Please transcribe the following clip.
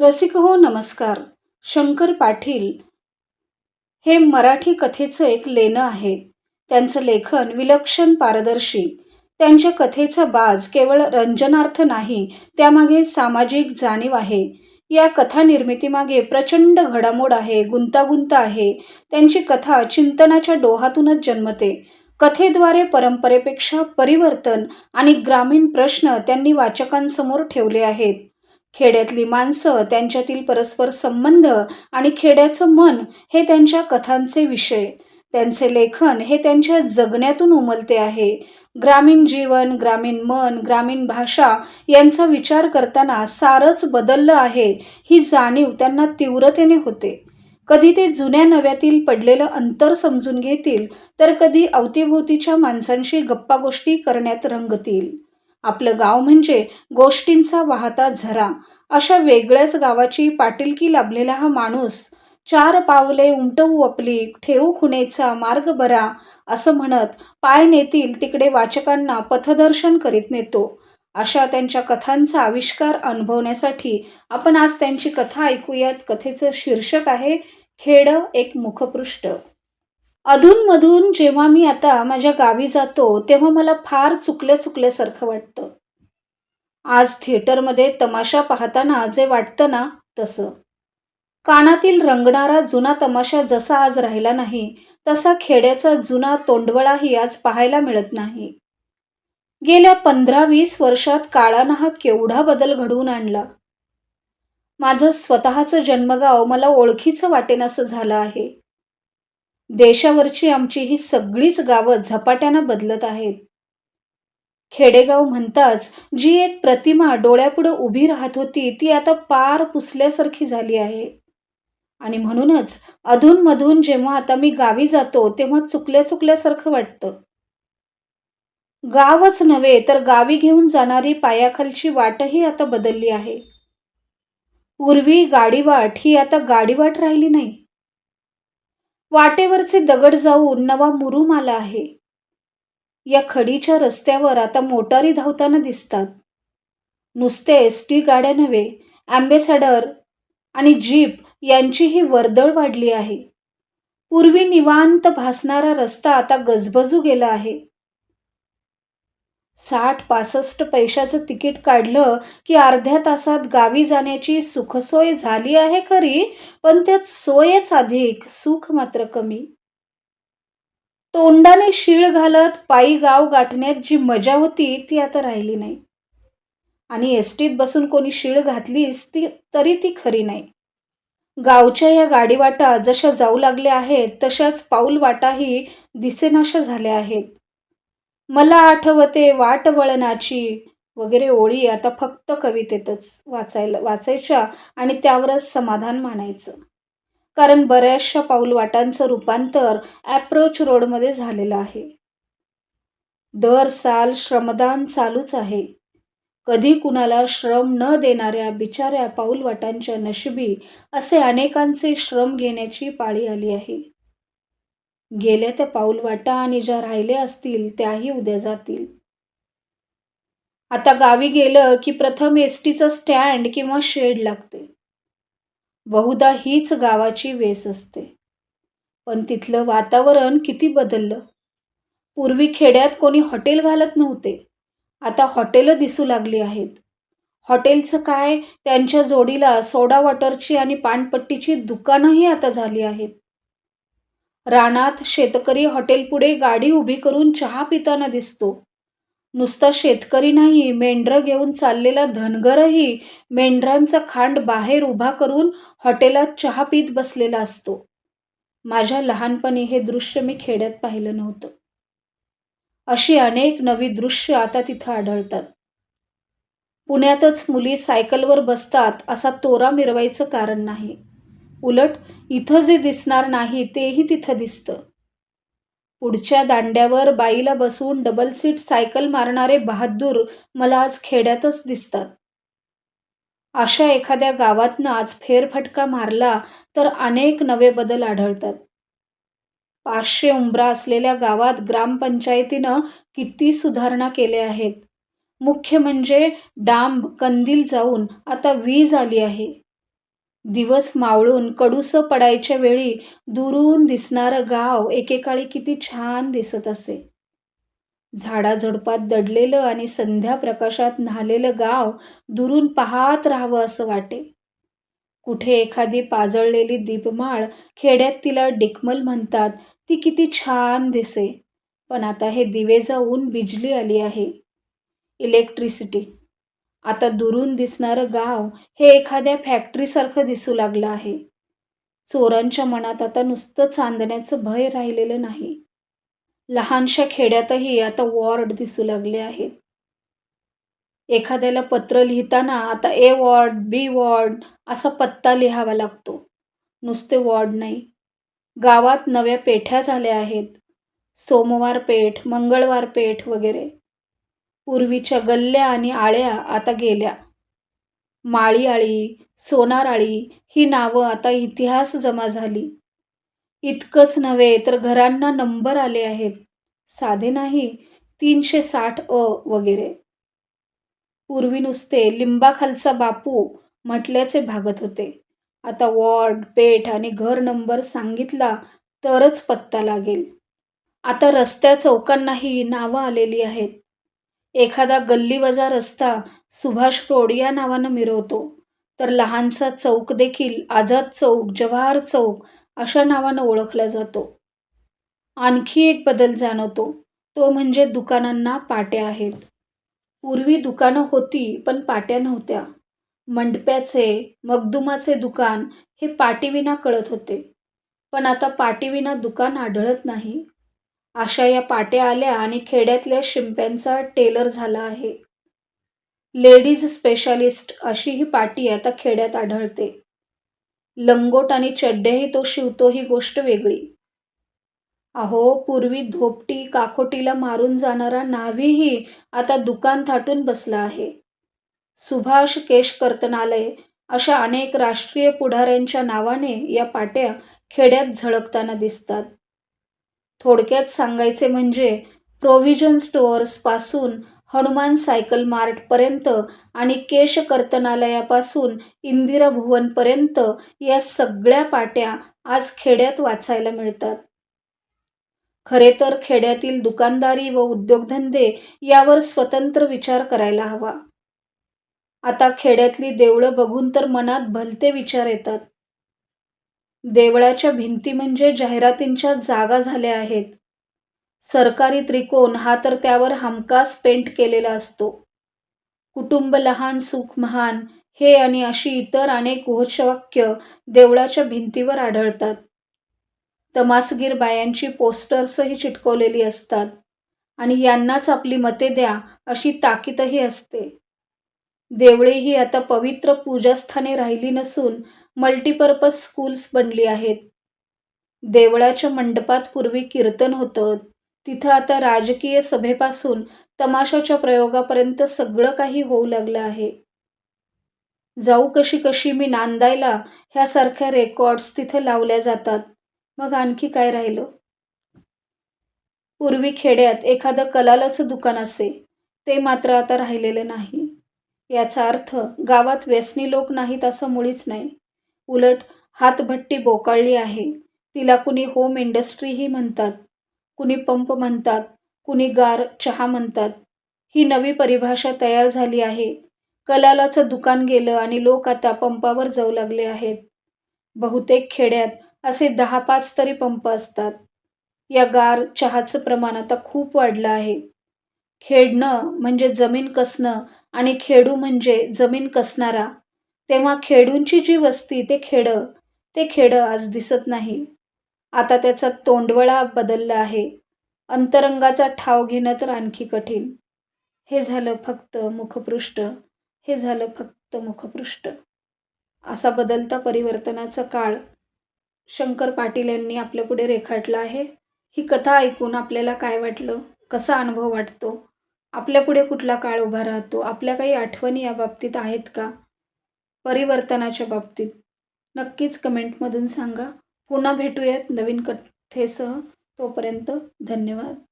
रसिक हो नमस्कार. शंकर पाटील हे मराठी कथेचं एक लेणं आहे. त्यांचं लेखन विलक्षण पारदर्शी. त्यांच्या कथेचा बाज केवळ रंजनार्थ नाही त्यामागे सामाजिक जाणीव आहे. या कथा निर्मितीमागे प्रचंड घडामोड आहे गुंतागुंत आहे. त्यांची कथा चिंतनाच्या डोहातूनच जन्मते. कथेद्वारे परंपरेपेक्षा परिवर्तन आणि ग्रामीण प्रश्न त्यांनी वाचकांसमोर ठेवले आहेत. खेड्यातली माणसं त्यांच्यातील परस्पर संबंध आणि खेड्याचं मन हे त्यांच्या कथांचे विषय. त्यांचे लेखन हे त्यांच्या जगण्यातून उमलते आहे. ग्रामीण जीवन ग्रामीण मन ग्रामीण भाषा यांचा विचार करताना सारंच बदललं आहे ही जाणीव त्यांना तीव्रतेने होते. कधी ते जुन्या नव्यातील पडलेलं अंतर समजून घेतील तर कधी अवतीभोवतीच्या माणसांशी गप्पा गोष्टी करण्यात रंगतील. आपलं गाव म्हणजे गोष्टींचा वाहता झरा. अशा वेगळ्याच गावाची पाटीलकी लाभलेला हा माणूस चार पावले उमटवू आपली ठेवू खुणेचा मार्ग बरा असं म्हणत पाय नेतील तिकडे वाचकांना पथदर्शन करीत नेतो. अशा त्यांच्या कथांचा आविष्कार अनुभवण्यासाठी आपण आज त्यांची कथा ऐकूयात. कथेचं शीर्षक आहे खेड एक मुखपृष्ठ. अधूनमधून जेव्हा मी आता माझ्या गावी जातो तेव्हा मला फार चुकल्या चुकल्यासारखं वाटतं. आज थिएटरमध्ये तमाशा पाहताना जे वाटतं ना तसं. कानातील रंगणारा जुना तमाशा जसा आज राहिला नाही तसा खेड्याचा जुना तोंडवळाही आज पाहायला मिळत नाही. गेल्या पंधरा वीस वर्षात काळानं हा केवढा बदल घडवून आणला. माझं स्वतःचं जन्मगाव मला ओळखीचं वाटेनासं झालं आहे. देशावरची आमची ही सगळीच गावं झपाट्यानं बदलत आहेत. खेडेगाव म्हणताच जी एक प्रतिमा डोळ्यापुढं उभी राहत होती ती आता पार पुसल्यासारखी झाली आहे. आणि म्हणूनच अधूनमधून जेव्हा आता मी गावी जातो तेव्हा चुकल्या चुकल्यासारखं वाटतं. गावच नव्हे तर गावी घेऊन जाणारी पायाखालची वाटही आता बदलली आहे. पूर्वी गाडीवाट ही आता गाडीवाट राहिली नाही. वाटेवरचे दगड जाऊन नवा मुरूम आला आहे. या खडीच्या रस्त्यावर आता मोटारी धावताना दिसतात. नुसते एस टी गाड्या नव्हे ॲम्बेसॅडर आणि जीप यांचीही वर्दळ वाढली आहे. पूर्वी निवांत भासणारा रस्ता आता गजबजू गेला आहे. साठ पासष्ट पैशाचं तिकीट काढलं की अर्ध्या तासात गावी जाण्याची सुखसोय झाली आहे खरी पण त्यात सोयच अधिक सुख मात्र कमी. तोंडाने शीळ घालत पायी गाव गाठण्यात जी मजा होती ती आता राहिली नाही. आणि एसटीत बसून कोणी शीळ घातलीस ती तरी ती खरी नाही. गावच्या या गाडीवाटा जशा जाऊ लागल्या आहेत तशाच पाऊल वाटाही दिसेनाशा झाल्या आहेत. मला आठवते वाट वळणाची. वगैरे ओळी आता फक्त कवितेतच वाचायला वाचायच्या आणि त्यावरच समाधान मानायचं. कारण बऱ्याचशा पाऊलवाटांचं रूपांतर ॲप्रोच रोडमध्ये झालेलं आहे. दर साल श्रमदान चालूच आहे. कधी कुणाला श्रम न देणाऱ्या बिचाऱ्या पाऊलवाटांच्या नशिबी असे अनेकांचे श्रम घेण्याची पाळी आली आहे. गेल्या त्या पाऊलवाटा आणि ज्या राहिल्या असतील त्याही उद्या जातील. आता गावी गेलं की प्रथम एस टीचं स्टँड किंवा शेड लागते. बहुधा हीच गावाची वेस असते. पण तिथलं वातावरण किती बदललं. पूर्वी खेड्यात कोणी हॉटेल घालत नव्हते. आता हॉटेलं दिसू लागली आहेत. हॉटेलचं काय? त्यांच्या जोडीला सोडा वॉटरची आणि पानपट्टीची दुकानंही आता झाली आहेत. रानात शेतकरी हॉटेलपुढे गाडी उभी करून चहा पिताना दिसतो. नुसता शेतकरी नाही मेंढरं घेऊन चाललेला धनगरही मेंढरांचा खांड बाहेर उभा करून हॉटेलात चहा पीत बसलेला असतो. माझ्या लहानपणी हे दृश्य मी खेड्यात पाहिलं नव्हतं. अशी अनेक नवी दृश्य आता तिथं आढळतात. पुण्यातच मुली सायकलवर बसतात असा तोरा मिरवायचं कारण नाही. उलट इथं जे दिसणार नाही तेही तिथं दिसतं. पुढच्या दांड्यावर बाईला बसवून डबल सीट सायकल मारणारे बहादूर मला आज खेड्यातच दिसतात. अशा एखाद्या गावातनं आज फेरफटका मारला तर अनेक नवे बदल आढळतात. पाचशे उंबरा असलेल्या गावात ग्रामपंचायतीनं किती सुधारणा केल्या आहेत. मुख्य म्हणजे डांब कंदील जाऊन आता वीज आली आहे. दिवस मावळून कडूसं पडायच्या वेळी दुरून दिसणारं गाव एकेकाळी किती छान दिसत असे. झाडाझुडपात दडलेलं आणि संध्या प्रकाशात न्हालेलं गाव दुरून पाहत राहावं असं वाटे. कुठे एखादी पाजळलेली दीपमाळ खेड्यात तिला डिकमल म्हणतात ती किती छान दिसे. पण आता हे दिवे जाऊन बिजली आली आहे. इलेक्ट्रिसिटी आता दुरून दिसणारं गाव हे एखाद्या फॅक्टरीसारखं दिसू लागलं आहे. चोरांच्या मनात आता नुसतं चांदण्याचं भय राहिलेलं नाही. लहानशा खेड्यातही आता वॉर्ड दिसू लागले आहेत. एखाद्याला पत्र लिहिताना आता ए वॉर्ड बी वॉर्ड असा पत्ता लिहावा लागतो. नुसते वॉर्ड नाही. गावात नव्या पेठ्या झाल्या आहेत. सोमवार पेठ मंगळवार पेठ वगैरे. पूर्वीच्या गल्ल्या आणि आळ्या आता गेल्या. माळी आळी ही नावं आता इतिहास जमा झाली. इतकंच नव्हे तर घरांना नंबर आले आहेत. साधे नाही तीनशे साठ अ वगैरे. पूर्वी नुसते लिंबाखालचा बापू म्हटल्याचे भागत होते. आता वॉर्ड पेठ आणि घर नंबर सांगितला तरच पत्ता लागेल. आता रस्त्या चौकांनाही नावं आलेली आहेत. एखादा गल्लीवजा रस्ता सुभाष रोड या नावानं मिरवतो. तर लहानसा चौक देखील आझाद चौक जवाहर चौक अशा नावानं ओळखला जातो. आणखी एक बदल जाणवतो. तो म्हणजे दुकानांना पाट्या आहेत. पूर्वी दुकानं होती पण पाट्या नव्हत्या. मंडप्याचे मगदुमाचे दुकान हे पाटीविना कळत होते. पण आता पाटीविना दुकान आढळत नाही. अशा या पाट्या आल्या आणि खेड्यातल्या शिंप्यांचा टेलर झाला आहे. लेडीज स्पेशालिस्ट अशी ही पाटी आता खेड्यात आढळते. लंगोट आणि चड्ड्याही तो शिवतो ही गोष्ट वेगळी. अहो पूर्वी धोपटी काखोटीला मारून जाणारा नावीही आता दुकान थाटून बसला आहे. सुभाष केश कर्तनालय अशा अनेक राष्ट्रीय पुढाऱ्यांच्या नावाने या पाट्या खेड्यात झळकताना दिसतात. थोडक्यात सांगायचे म्हणजे प्रोव्हिजन स्टोअर्सपासून हनुमान सायकल मार्टपर्यंत आणि केश कर्तनालयापासून इंदिरा भुवनपर्यंत या सगळ्या पाट्या आज खेड्यात वाचायला मिळतात. खरे तर खेड्यातील दुकानदारी व उद्योगधंदे यावर स्वतंत्र विचार करायला हवा. आता खेड्यातली देवळं बघून तर मनात भलते विचार येतात. देवळाच्या भिंती म्हणजे जाहिरातींच्या जागा झाल्या आहेत. सरकारी त्रिकोण हा तर त्यावर हमखास पेंट केलेला असतो. कुटुंब लहान सुख महान हे आणि अशी इतर अनेक घोषवाक्य देवळाच्या भिंतीवर आढळतात. तमासगीर बायांची पोस्टर्सही चिटकवलेली असतात आणि यांनाच आपली मते द्या अशी ताकीदही असते. देवळे ही आता पवित्र पूजास्थाने राहिली नसून मल्टीपर्पज स्कूल्स बनली आहेत. देवळाच्या मंडपात पूर्वी कीर्तन होतं. तिथं आता राजकीय सभेपासून तमाशाच्या प्रयोगापर्यंत सगळं काही होऊ लागलं आहे. जाऊ कशी कशी मी नांदायला ह्यासारख्या रेकॉर्ड्स तिथं लावल्या जातात. मग आणखी काय राहिलं? पूर्वी खेड्यात एखादं कलालाचं दुकान असे. ते मात्र आता राहिलेलं नाही. याचा अर्थ गावात व्यसनी लोक नाहीत असं मुळीच नाही. उलट हातभट्टी बोकाळली आहे. तिला कुणी होम इंडस्ट्रीही म्हणतात. कुणी पंप म्हणतात. कुणी गार चहा म्हणतात. ही नवी परिभाषा तयार झाली आहे. कलालाचं दुकान गेलं आणि लोक आता पंपावर जाऊ लागले आहेत. बहुतेक खेड्यात असे दहा पाच तरी पंप असतात. या गार चहाचं प्रमाण आता खूप वाढलं आहे. खेडणं म्हणजे जमीन कसणं आणि खेडू म्हणजे जमीन कसणारा तेव्हा खेडूंची जी वस्ती ते खेडं ते खेडं आज दिसत नाही. आता त्याचा तोंडवळा बदलला आहे. अंतरंगाचा ठाव घेणं तर आणखी कठीण. हे झालं फक्त मुखपृष्ठ. हे झालं फक्त मुखपृष्ठ. असा बदलता परिवर्तनाचा काळ. शंकर पाटील यांनी आपल्यापुढे रेखाटला आहे. ही कथा ऐकून आपल्याला काय वाटलं? कसा अनुभव वाटतो? आपल्यापुढे कुठला काळ उभा राहतो? आपल्या काही आठवणी या बाबतीत आहेत का? परिवर्तनाच्या बाबतीत. नक्कीच कमेंटमधून सांगा. पुन्हा भेटूयात नवीन कथेसह. तोपर्यंत धन्यवाद.